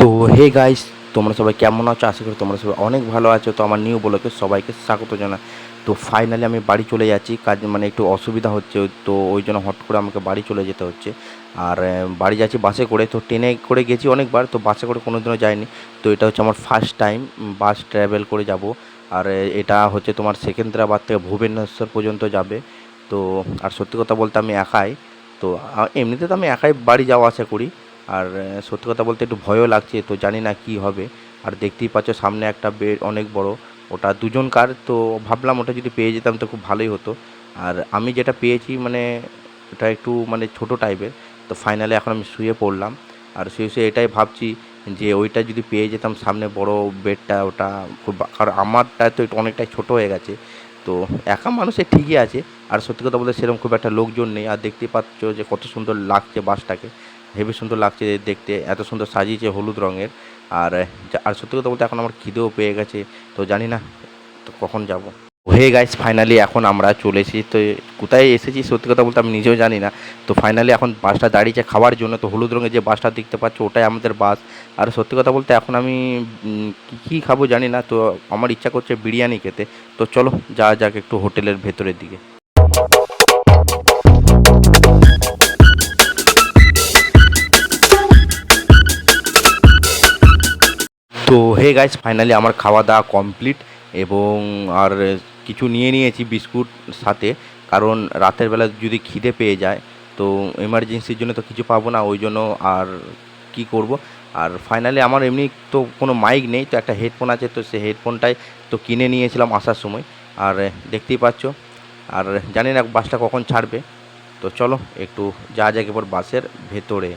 তো hey guys তোমরা সবাই কেমন আছো? আশা করি তোমরা সবাই অনেক ভালো আছো। তো আমার নিউ বলোকে সবাইকে স্বাগত জানাই। তো ফাইনালি আমি বাড়ি চলে যাচ্ছি। কাজ মানে একটু অসুবিধা হচ্ছে, তো ওই জন্য হট করে আমাকে বাড়ি চলে যেতে হচ্ছে। আর বাড়ি যাচ্ছি বাসে করে। তো ট্রেনে করে গেছি অনেকবার, তো বাসে করে কোনো দিনও যাইনি। তো এটা হচ্ছে আমার ফার্স্ট টাইম বাস ট্রাভেল করে যাব। আর এটা হচ্ছে তোমার সেকেন্দ্রাবাদ থেকে ভুবনেশ্বর পর্যন্ত যাবে। তো, আর সত্যি কথা বলতে আমি একাই। তো এমনিতে তো আমি একাই বাড়ি যাওয়া আশা করি। আর সত্যি কথা বলতে একটু ভয়ও লাগছে, তো জানি না কি হবে। আর দেখতেই পাচ্ছ সামনে একটা বেড অনেক বড়, ওটা দুজন কার তো ভাবলাম ওটা যদি পেয়ে যেতাম তো খুব ভালোই হতো। আর আমি যেটা পেয়েছি মানে ওটা একটু মানে ছোট টাইপের তো ফাইনালি এখন আমি শুয়ে পড়লাম। আর শুয়ে শুয়ে এটাই ভাবছি যে ওইটা যদি পেয়ে যেতাম সামনে বড় বেডটা, ওটা খুব কারণ আমারটা তো একটু অনেকটাই ছোট হয়ে গেছে। তো একা মানুষের ঠিকই আছে, আর সত্যি কথা বলতে সেরকম খুব একটা লোকজন নেই। আর দেখতেই পাচ্ছ যে কত সুন্দর লাগছে বাসটাকে। হেবি সুন্দর লাগছে দেখতে, এত সুন্দর সাজিয়েছে হলুদ রঙের। আর আর সত্যি কথা বলতে এখন আমার খিদেও পেয়ে গেছে, তো জানি না তো কখন যাব। হয়ে গাইস ফাইনালি এখন আমরা চলে এসেছি, তো কোথায় এসেছি সত্যি কথা বলতে আমি নিজেও জানি না। তো ফাইনালি এখন বাসটা দাঁড়িয়েছে খাওয়ার জন্য, তো হলুদ রঙের যে বাসটা দেখতে পাচ্ছ ওটাই আমাদের বাস আর সত্যি কথা বলতে এখন আমি কী খাব জানি না, তো আমার ইচ্ছা করছে বিরিয়ানি খেতে। তো চলো যা যাক একটু হোটেলের ভেতরের দিকে। তো হে গাইস ফাইনালি আমার খাওয়া দাওয়া কমপ্লিট এবং আর কিছু নিয়ে নিয়েছি বিস্কুট সাথে। কারণ রাতের বেলা যদি খিদে পেয়ে যায়, তো এমার্জেন্সির জন্য তো কিছু পাবো না, ওই জন্য আর কি করব? আর ফাইনালি আমার এমনি তো কোনো মাইক নেই, তো একটা হেডফোন আছে, তো সেই হেডফোনটাই তো কিনে নিয়েছিলাম আসার সময়। আর দেখতেই পাচ্ছ, আর জানি না বাসটা কখন ছাড়বে। তো চলো, একটু যা যাক এবার বাসের ভেতরে।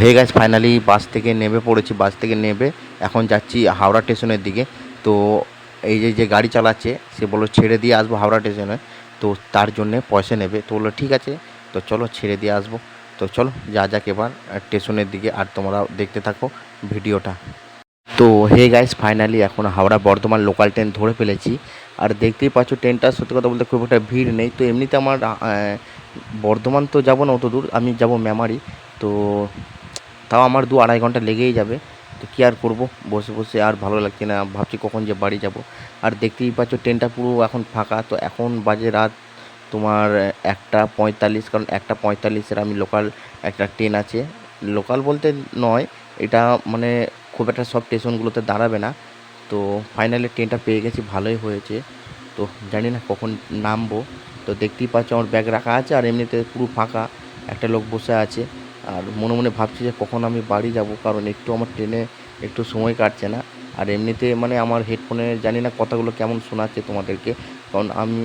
হে গাছ ফাইনালি বাস থেকে নেমে পড়েছি বাস থেকে নেমে এখন যাচ্ছি হাওড়া স্টেশনের দিকে। তো এই যে যে গাড়ি চালাচ্ছে, সে বলল ছেড়ে দিয়ে আসব হাওড়া স্টেশনে তো তার জন্যে পয়সা নেবে। তো বলল, ঠিক আছে, তো চলো ছেড়ে দিয়ে আসব। তো চলো, যা যাক এবার স্টেশনের দিকে, আর তোমরা দেখতে থাকো ভিডিওটা। তো হে গাইস ফাইনালি এখন হাওড়া বর্ধমান লোকাল ট্রেন ধরে ফেলেছি। আর দেখতেই পাচ্ছ ট্রেনটা সত্যি কথা বলতে খুব একটা ভিড় নেই। তো এমনিতে আমার বর্ধমান তো যাব না অত দূর আমি যাব মেমারি। তো তাও আমার দু আড়াই ঘণ্টা লেগেই যাবে। তো কী আর করব? বসে বসে আর ভালো লাগছে না। ভাবছি কখন যে বাড়ি যাব। আর দেখতেই পাচ্ছ ট্রেনটা পুরো এখন ফাঁকা। তো এখন বাজে রাত তোমার একটা পঁয়তাল্লিশ। কারণ একটা পঁয়তাল্লিশের আমি লোকাল একটা ট্রেন আছে। লোকাল বলতে নয়। এটা মানে খুব একটা সব স্টেশনগুলোতে দাঁড়াবে না। তো ফাইনালি ট্রেনটা পেয়ে গেছি। ভালোই হয়েছে। তো জানি না কখন নামবো। তো দেখতেই পাচ্ছ আমার ব্যাগ রাখা আছে। আর এমনিতে পুরো ফাঁকা। একটা লোক বসে আছে। আর মনে মনে ভাবছি যে কখন আমি বাড়ি যাব, কারণ একটু আমার ট্রেনে একটু সময় কাটছে না। আর এমনিতে মানে আমার হেডফোনে জানি না কথাগুলো কেমন শোনাচ্ছে তোমাদেরকে, কারণ আমি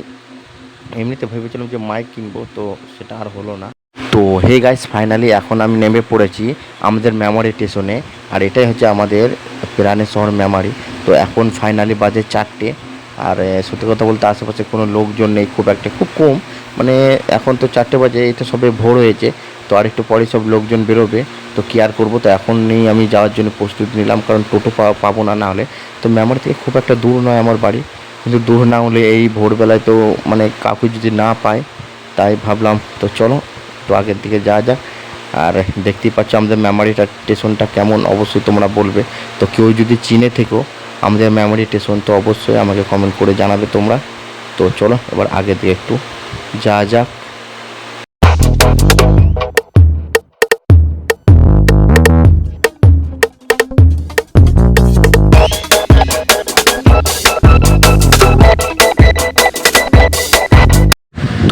এমনিতে ভেবেছিলাম যে মাইক কিনবো, তো সেটা আর হলো না। তো হে গাইস, ফাইনালি এখন আমি নেমে পড়েছি আমাদের মেমারি স্টেশনে আর এটাই হচ্ছে আমাদের প্রাণের শহর মেমারি তো এখন ফাইনালি বাজে চারটে, আর সত্যি কথা বলতে আশেপাশে কোনো লোকজন নেই, খুব একটা, খুব কম। মানে এখন তো চারটে বাজে তো সবে ভোর হয়েছে। তো আর একটু পরে সব লোকজন বেরোবে, তো কি আর করব? তো এখন নেই আমি যাওয়ার জন্য প্রস্তুতি নিলাম, কারণ টোটো পা- পাবো না না হলে। তো মেমারি থেকে খুব একটা দূর নয় আমার বাড়ি। কিন্তু দূর না হলে এই ভোরবেলায় তো মানে কাকু যদি না পায়, তাই ভাবলাম, তো চলো, তো আগের দিকে যাওয়া যাক। আর দেখতেই পাচ্ছ আমাদের মেমারিটা স্টেশনটা কেমন, অবশ্যই তোমরা বলবে। তো কেউ যদি চিনে থেকো, আমাদের মেমারি স্টেশন তো অবশ্যই আমাকে কমেন্ট করে জানাবে তোমরা। তো চলো, এবার আগের দিকে একটু যা যাক।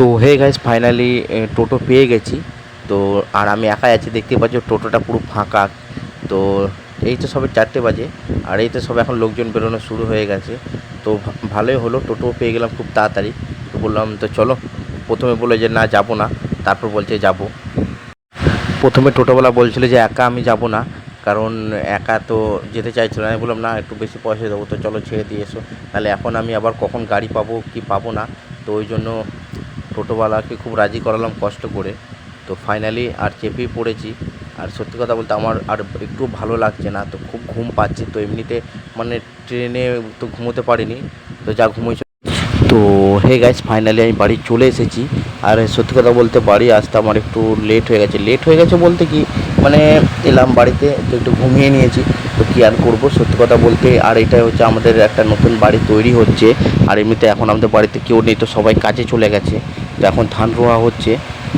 তো হে গাইস ফাইনালি টোটো পেয়ে গেছি। তো আর আমি একাই আছি দেখতে পাচ্ছ টোটোটা পুরো ফাঁকা। তো এই তো সবে চারটে বাজে, আর এই তো সব এখন লোকজন বেরোনো শুরু হয়ে গেছে। তো ভালোই হলো টোটো পেয়ে গেলাম খুব তাড়াতাড়ি। তো বললাম, তো চলো, প্রথমে বলে যে না, যাব না। তারপর বলছে, যাব। প্রথমে টোটোওয়ালা বলছিল যে, একা আমি যাব না, কারণ একা তো যেতে চাইছিল আমি বললাম, না, একটু বেশি পয়সা দেবো, তো চলো ছেড়ে দিয়ে এসো। তাহলে এখন আমি আবার কখন গাড়ি পাবো, কি পাবো না? তো ওই জন্য টোটোওয়ালাকে খুব রাজি করালাম কষ্ট করে। তো ফাইনালি আর চেপেই পড়েছি। আর সত্যি কথা বলতে আমার আর একটু ভালো লাগছে না, তো খুব ঘুম পাচ্ছি। তো এমনিতে মানে ট্রেনে তো ঘুমোতে পারিনি, তো যা ঘুমোইছে। তো হে গাইস ফাইনালি আমি বাড়ি চলে এসেছি। আর সত্যি কথা বলতে বাড়ি আসতে আমার একটু লেট হয়ে গেছে। লেট হয়ে গেছে বলতে কি মানে এলাম বাড়িতে, তো একটু ঘুমিয়ে নিয়েছি। তো কী আর করব? সত্যি কথা বলতে আর এটা হচ্ছে আমাদের একটা নতুন বাড়ি তৈরি হচ্ছে। আর এমনিতে এখন আমাদের বাড়িতে কেউ নেই, তো সবাই কাজে চলে গেছে। এখন ধান রোয়া হচ্ছে,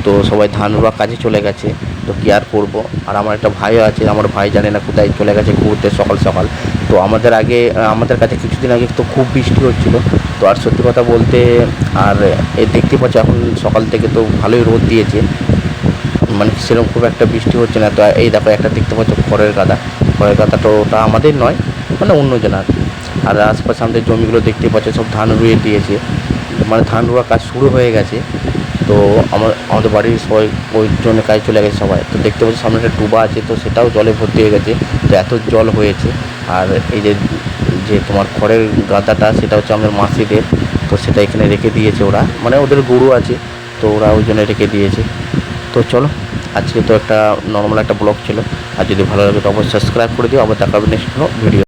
তো সবাই ধান রোয়া কাজে চলে গেছে, তো কী আর করব? আর আমার একটা ভাইও আছে, আমার ভাই জানে না কোথায় চলে গেছে ঘুরতে সকাল সকাল। তো আমাদের আগে, আমাদের কাছে কিছুদিন আগে তো খুব বৃষ্টি হচ্ছিল, তো আর সত্যি কথা বলতে, আর এ দেখতে পাচ্ছ এখন সকাল থেকে তো ভালোই রোদ দিয়েছে। মানে সেরকম খুব একটা বৃষ্টি হচ্ছে না, তো এই দেখো একটা দেখতে পাচ্ছ খড়ের গাদা। খড়ের গাদাটা ওটা আমাদের নয় মানে অন্য জনার আর আশপাশে আমাদের জমিগুলো দেখতে পাচ্ছ সব ধান রুয়ে দিয়েছে। মানে ধান রোয়া কাজ শুরু হয়ে গেছে। তো আমার, আমাদের বাড়ির সবাই ওই জন্য কাজে চলে গেছে সবাই। তো দেখতে পাচ্ছি সামনে একটা ডুবা আছে, তো সেটাও জলে ভর্তি হয়ে গেছে। তো এত জল হয়েছে। আর এই যে যে তোমার খড়ের গাদাটা, সেটা হচ্ছে আমাদের মাসিদের। তো সেটা এখানে রেখে দিয়েছে ওরা। মানে ওদের গরু আছে, তো ওরা ওই জন্য রেখে দিয়েছে। তো চলো, আজকে তো একটা নর্মাল একটা ব্লগ ছিল। আর যদি ভালো লাগে তো অবশ্যই সাবস্ক্রাইব করে দিও। আবার দেখা হবে নেক্সট ভিডিও